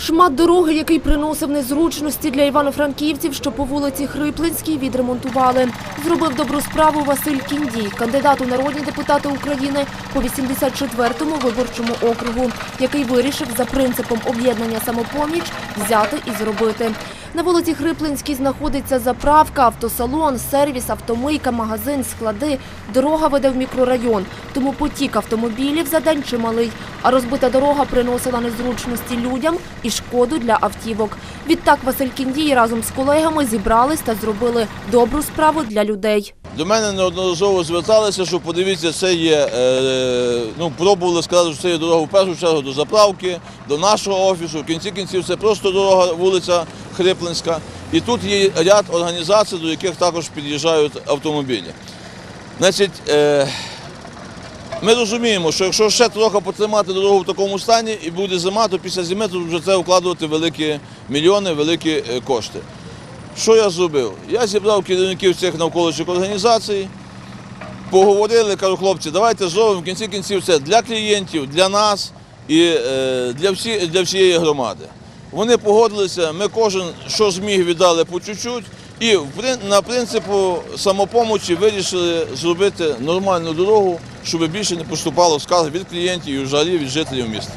Шмат дороги, який приносив незручності для івано-франківців, що по вулиці Хриплинській відремонтували. Зробив добру справу Василь Кіндій, кандидат у народні депутати України по 84-му виборчому округу, який вирішив за принципом об'єднання самопоміч взяти і зробити. На вулиці Хриплинській знаходиться заправка, автосалон, сервіс, автомийка, магазин, склади. Дорога веде в мікрорайон, тому потік автомобілів за день чималий. А розбита дорога приносила незручності людям і шкоду для автівок. Відтак Василь Кіндій разом з колегами зібрались та зробили добру справу для людей. До мене неодноразово зверталися, що подивіться, це є, е, ну, пробували сказати, що це є дорога в першу чергу до заправки, до нашого офісу. В кінці кінців це просто дорога, вулиця Хриплинська. І тут є ряд організацій, до яких також під'їжджають автомобілі. Значить, е, ми розуміємо, що якщо ще трохи потримати дорогу в такому стані і буде зима, то після зими тут вже це вкладувати великі мільйони, великі е, кошти. Що я зробив? Я зібрав керівників цих навколишніх організацій, поговорили, кажу, хлопці, давайте зробимо в кінці кінців це для клієнтів, для нас і е, для, всі, для всієї громади. Вони погодилися, ми кожен, що зміг, віддали по чуть-чуть, і на принципу самопомочі вирішили зробити нормальну дорогу, щоб більше не поступало скарг від клієнтів і взагалі від жителів міста.